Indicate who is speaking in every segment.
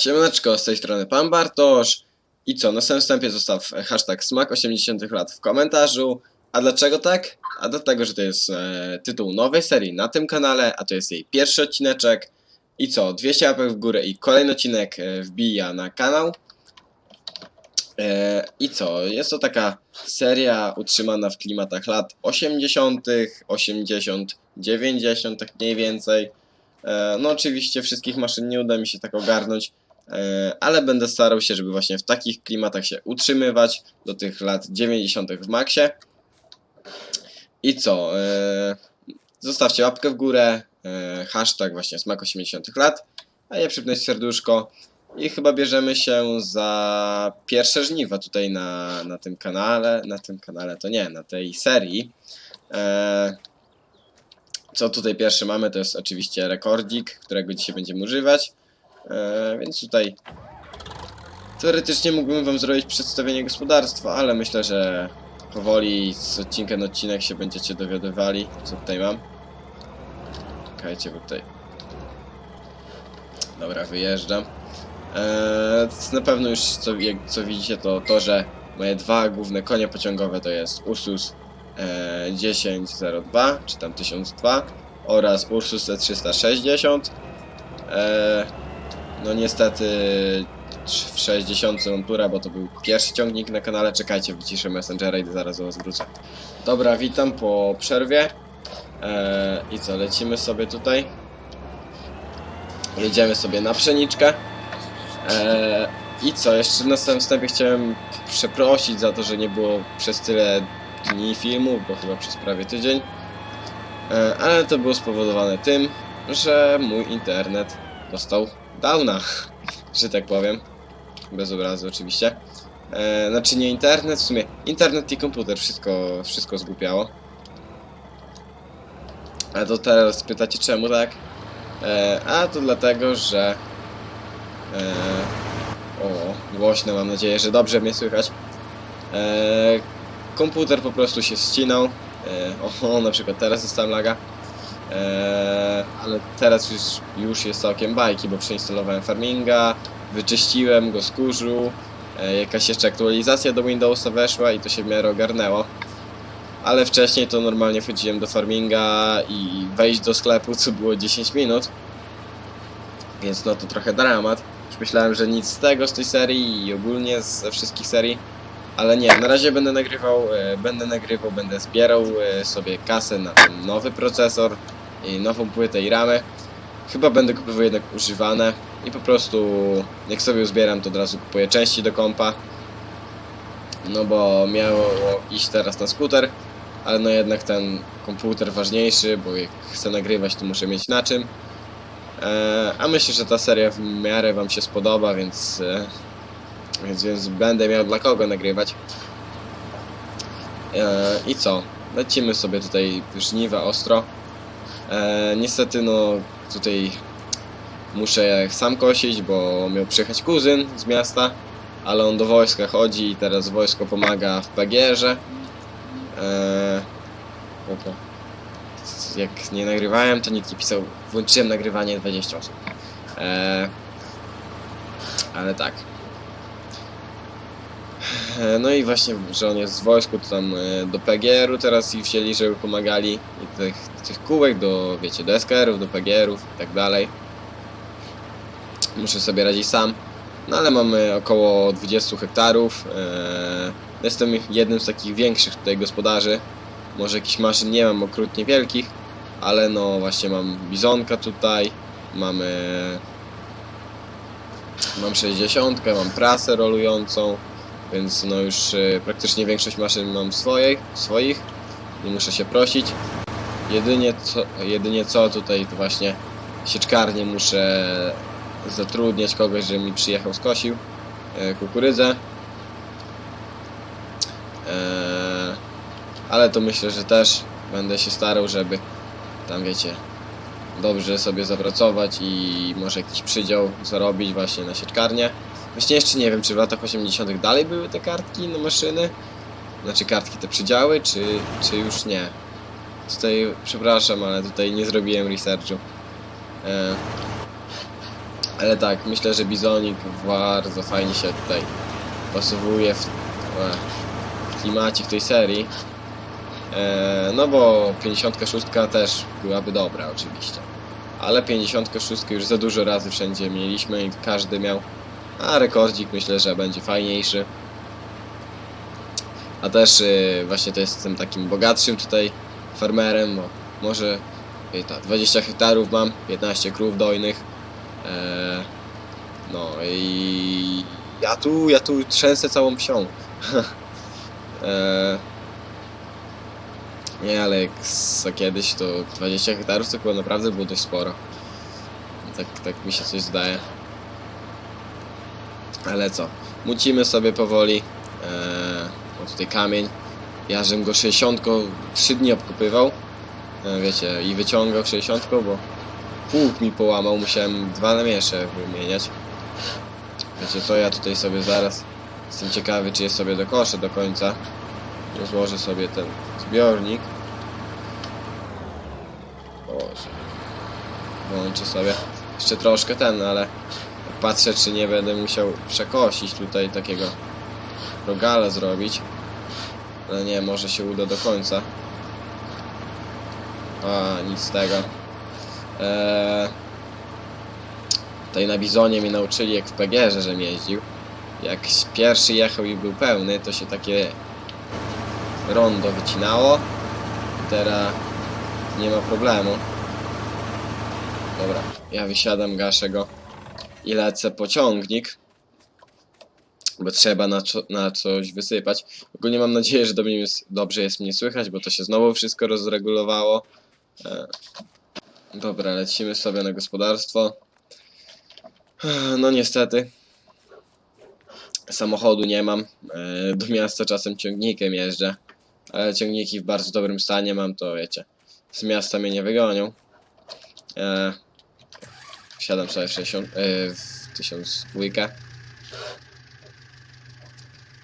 Speaker 1: Siemaneczko, z tej strony Pan Bartosz. I co, na samym wstępie zostaw hashtag smak 80 lat w komentarzu. A dlaczego tak? A dlatego, że to jest e, tytuł nowej serii na tym kanale, a to jest jej pierwszy odcineczek. I co, 200 łapek w górę i kolejny odcinek e, wbija na kanał. E, I co, jest to taka seria utrzymana w klimatach lat 80., 80., 90., tak mniej więcej. E, No oczywiście wszystkich maszyn nie uda mi się tak ogarnąć, ale będę starał się, żeby właśnie w takich klimatach się utrzymywać do tych lat 90. w maksie. I co? e, Zostawcie łapkę w górę, e, hashtag właśnie smak 80 lat, a ja przypnę serduszko i chyba bierzemy się za pierwsze żniwa tutaj na, na tym kanale, na tym kanale to nie, na tej serii. E, co tutaj pierwsze mamy, to jest oczywiście rekordzik, którego dzisiaj będziemy używać. E, więc tutaj teoretycznie mógłbym wam zrobić przedstawienie gospodarstwa, ale myślę, że powoli z odcinka na odcinek się będziecie dowiadywali, co tutaj mam. Czekajcie, bo tutaj... Dobra, wyjeżdżam. Eee, na pewno już co, jak, co widzicie to to, że moje dwa główne konie pociągowe to jest Ursus e, 1002 czy tam 1002 oraz Ursus E360. E, no niestety w 60 mam tura, bo to był pierwszy ciągnik na kanale. Czekajcie, wyciszę Messengera i zaraz do was wrócę. Dobra, witam po przerwie. E, I co, lecimy sobie tutaj. Jedziemy sobie na pszeniczkę. E, I co, jeszcze na samym wstępie chciałem przeprosić za to, że nie było przez tyle dni filmów, bo chyba przez prawie tydzień. E, ale to było spowodowane tym, że mój internet dostał downa, że tak powiem. Bez obrazu oczywiście. E, znaczy nie internet, w sumie internet i komputer, wszystko, wszystko zgłupiało. A to teraz pytacie czemu tak? E, a to dlatego, że... E, o, głośno, mam nadzieję, że dobrze mnie słychać. E, komputer po prostu się ścinał. E, o, na przykład teraz dostałem laga. E, ale teraz już, już jest całkiem bajki, bo przeinstalowałem farminga, wyczyściłem go z kurzu, e, jakaś jeszcze aktualizacja do Windowsa weszła i to się w miarę ogarnęło. Ale wcześniej to normalnie wchodziłem do farminga i wejść do sklepu, co było 10 minut. Więc no to trochę dramat. Już myślałem, że nic z tego z tej serii i ogólnie ze wszystkich serii. Ale nie, na razie będę nagrywał, e, będę nagrywał, będę zbierał e, sobie kasę na ten nowy procesor i nową płytę i ramę. Chyba będę kupował jednak używane i po prostu jak sobie uzbieram to od razu kupuję części do kompa. No bo miało iść teraz na skuter, ale no jednak ten komputer ważniejszy, bo jak chcę nagrywać to muszę mieć na czym. E, a myślę, że ta seria w miarę wam się spodoba, więc, e, więc, więc będę miał dla kogo nagrywać. E, I co? Lecimy sobie tutaj żniwa ostro. E, niestety no tutaj muszę sam kosić, bo miał przyjechać kuzyn z miasta, ale on do wojska chodzi i teraz wojsko pomaga w PGR-ze. E, jak nie nagrywałem, to nikt nie pisał. Włączyłem nagrywanie 20 osób. E, ale tak. E, No i właśnie, że on jest z wojsku, to tam e, do PGR-u teraz ich wzięli, żeby pomagali. I tych, tych kółek do, wiecie, do SKR-ów, do PGR-ów i tak dalej. Muszę sobie radzić sam. No ale mamy około 20 hektarów. E, Jestem jednym z takich większych tutaj gospodarzy. Może jakichś maszyn nie mam okrutnie wielkich, ale no właśnie mam bizonka tutaj, mamy mam 60, mam prasę rolującą, więc no już e, praktycznie większość maszyn mam swoich, swoich. Nie muszę się prosić. Jedynie co, jedynie co tutaj to właśnie sieczkarnie muszę zatrudniać kogoś, żeby mi przyjechał skosił e, kukurydzę. Eee, ale to myślę, że też będę się starał, żeby tam wiecie, dobrze sobie zapracować i może jakiś przydział zarobić właśnie na sieczkarnię. Właśnie jeszcze nie wiem, czy w latach 80. dalej były te kartki na maszyny, znaczy kartki te przydziały, czy, czy już nie. Tutaj, przepraszam, ale tutaj nie zrobiłem researchu. Eee, Ale tak, myślę, że Bizonik bardzo fajnie się tutaj pasowuje w, e, w klimacik tej serii. E, no bo 56 też byłaby dobra oczywiście. Ale 56 już za dużo razy wszędzie mieliśmy i każdy miał. A rekordzik myślę, że będzie fajniejszy. A też y, właśnie to jestem takim bogatszym tutaj farmerem, bo może ta, 20 hektarów mam, 15 krów dojnych. E, no i ja tu, ja tu trzęsę całą psią. e, nie, ale jak kiedyś to 20 hektarów to chyba naprawdę było dość sporo. Tak, tak mi się coś zdaje. Ale co? Mucimy sobie powoli. Eee, tutaj kamień. Ja żem go 60 3 dni obkopywał. E, wiecie, i wyciągał 60, bo pług mi połamał, musiałem dwa namiesze wymieniać. Wiecie co, ja tutaj sobie zaraz jestem ciekawy, czy jest sobie do kosza do końca. Rozłożę sobie ten zbiornik. Boże. Włączę sobie jeszcze troszkę ten, ale patrzę, czy nie będę musiał przekosić tutaj takiego rogala zrobić. Ale nie, może się uda do końca. A, nic z tego. Eee, tutaj na Bizonie mnie nauczyli jak w PGR-ze, żem jeździł. Jak pierwszy jechał i był pełny, to się takie rondo wycinało. Teraz nie ma problemu. Dobra, ja wysiadam, gaszę go i lecę po ciągnik. Bo trzeba na, na coś wysypać. Ogólnie mam nadzieję, że do mnie jest, dobrze jest mnie słychać, bo to się znowu wszystko rozregulowało. E, dobra, lecimy sobie na gospodarstwo. No niestety. Samochodu nie mam. E, do miasta czasem ciągnikiem jeżdżę. Ale ciągniki w bardzo dobrym stanie mam, to wiecie. Z miasta mnie nie wygonią. E, wsiadam sobie w 60, e, w 1002.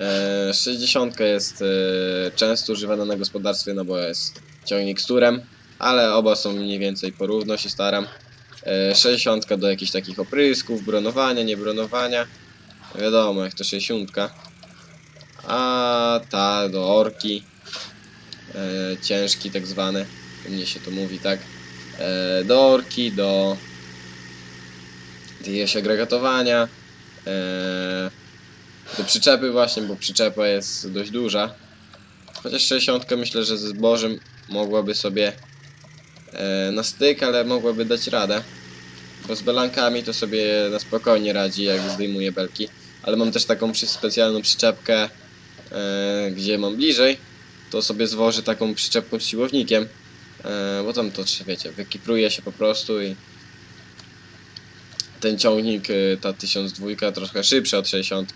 Speaker 1: E, 60 jest e, często używana na gospodarstwie, no bo jest ciągnik z turem, ale oba są mniej więcej porówno się staram. E, 60 do jakichś takich oprysków, bronowania, niebronowania. Wiadomo, jak to 60. A ta do orki. E, ciężki tak zwany. U mnie się to mówi tak. E, do orki, do jakiegoś agregatowania. E, do przyczepy właśnie, bo przyczepa jest dość duża. Chociaż 60 myślę, że ze zbożem mogłaby sobie e, na styk, ale mogłaby dać radę. Bo z belankami to sobie na spokojnie radzi, jak zdejmuje belki. Ale mam też taką specjalną przyczepkę, e, gdzie mam bliżej. To sobie zwożę taką przyczepką z siłownikiem. E, bo tam to, wiecie, wykipruje się po prostu i ten ciągnik, y, ta 1002 trochę szybszy od 60.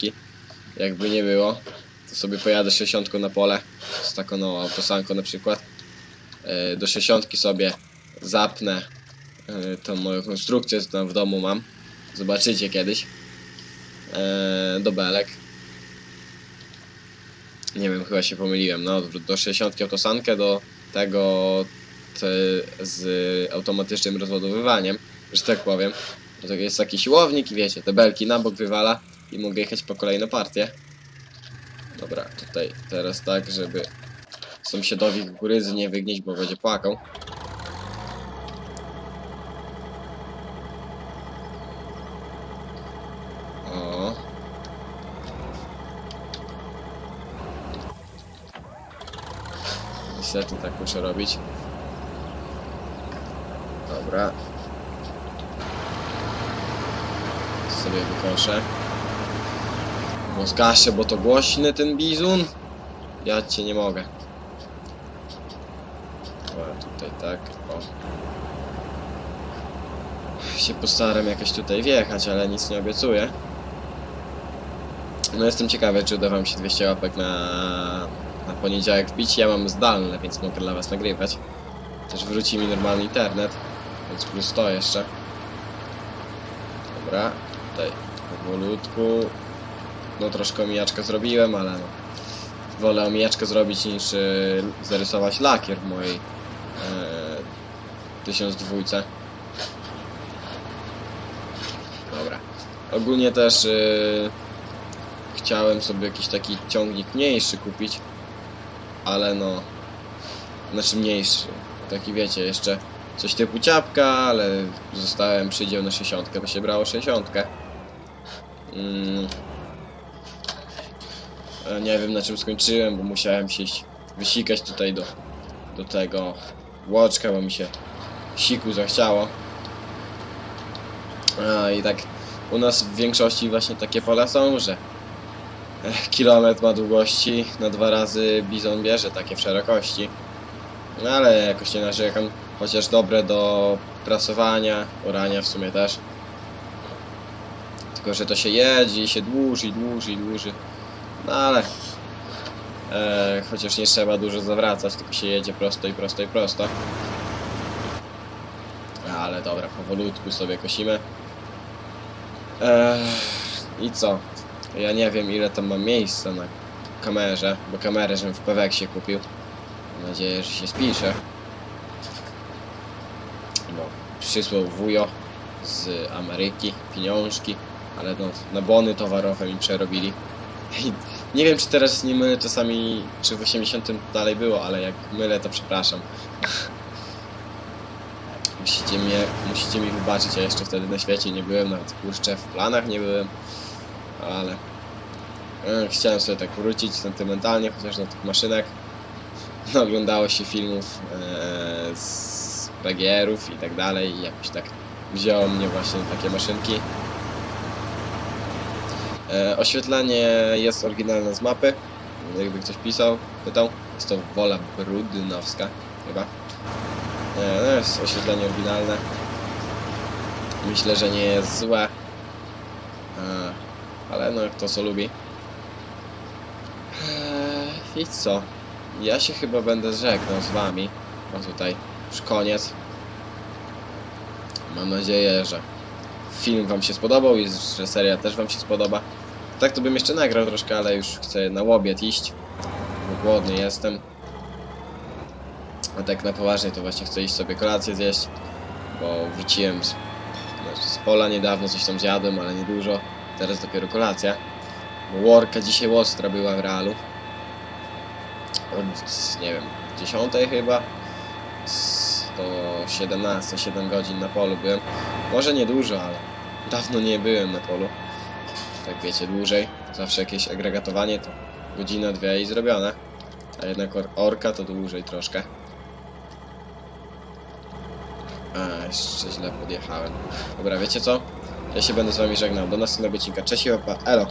Speaker 1: Jakby nie było, to sobie pojadę 60 na pole z taką no, autosanką na przykład. Y, Do 60 sobie zapnę y, tą moją konstrukcję, co tam w domu mam. Zobaczycie kiedyś. Y, Do belek. Nie wiem, chyba się pomyliłem. No, do 60 autosankę, do tego te, z automatycznym rozładowywaniem, że tak powiem. To jest taki siłownik i wiecie, te belki na bok wywala i mogę jechać po kolejną partię. Dobra, tutaj teraz tak, żeby sąsiadowi kukurydzy nie wygnieść, bo będzie płakał. O. Niestety tak muszę robić. Dobra, sobie wykoszę. Zgaszę, bo to głośny ten bizun. Ja cię nie mogę. Dobra, tutaj tak, o. Się postaram jakoś tutaj wjechać, ale nic nie obiecuję. No jestem ciekawy, czy uda wam się 200 łapek na, na poniedziałek wbić. Ja mam zdalne, więc mogę dla was nagrywać. Też wróci mi normalny internet, więc plus to jeszcze. Dobra, tutaj powolutku. No troszkę omijaczkę zrobiłem, ale no. Wolę omijaczkę zrobić niż y, zarysować lakier w mojej e, 1002. Dobra. Ogólnie też yy, chciałem sobie jakiś taki ciągnik mniejszy kupić, ale no, znaczy mniejszy, taki wiecie, jeszcze coś typu ciapka, ale zostałem przydział na 60, bo się brało 60. Mm. E, Nie wiem na czym skończyłem, bo musiałem się wysikać tutaj do, do tego łoczka, bo mi się siku zachciało. A, I tak u nas w większości właśnie takie pola są, że e, kilometr ma długości, na dwa razy bizon bierze takie w szerokości. No ale jakoś nie narzekam, chociaż dobre do prasowania, orania w sumie też. Tylko, że to się jedzie i się dłuży, dłuży, dłuży. No ale e, chociaż nie trzeba dużo zawracać, tylko się jedzie prosto i prosto i prosto. Ale dobra, powolutku sobie kosimy. Eee, I co? Ja nie wiem ile tam mam miejsca na kamerze, bo kamerę żebym w Peweksie kupił. Mam nadzieję, że się spisze. Bo przysłał wujo z Ameryki pieniążki, ale no, na bony towarowe mi przerobili. Nie wiem czy teraz nie mylę czasami, czy w 80 dalej było, ale jak mylę to przepraszam. Musicie mnie, musicie mi wybaczyć, ja jeszcze wtedy na świecie nie byłem, nawet kurczę w planach nie byłem, ale e, chciałem sobie tak wrócić sentymentalnie, chociaż do tych maszynek. No, oglądało się filmów e, z PGR-ów i tak dalej i jakoś tak wzięło mnie właśnie takie maszynki. E, oświetlenie jest oryginalne z mapy, jakby ktoś pisał, pytał. Jest to Wola Brudnowska chyba. Nie, no jest oświetlenie oryginalne. Myślę, że nie jest złe. E, ale no, kto co lubi. E, I co? Ja się chyba będę żegnał z wami. No tutaj już koniec. Mam nadzieję, że film wam się spodobał i że seria też wam się spodoba. Tak to bym jeszcze nagrał troszkę, ale już chcę na łobiet iść. Bo głodny jestem. A tak na poważnie to właśnie chcę iść sobie kolację zjeść, bo wróciłem z, znaczy z pola niedawno, coś tam zjadłem, ale niedużo. Teraz dopiero kolacja. Worka dzisiaj ostra była w realu. Od, nie wiem, 10 chyba. Do 17, 7 godzin na polu byłem. Może niedużo, ale dawno nie byłem na polu. Tak wiecie, dłużej. Zawsze jakieś agregatowanie to godzina, dwie i zrobione. A jednak or orka to dłużej troszkę. A, jeszcze źle podjechałem. Dobra, wiecie co? Ja się będę z wami żegnał. Do następnego odcinka. Cześć i opa. Elo.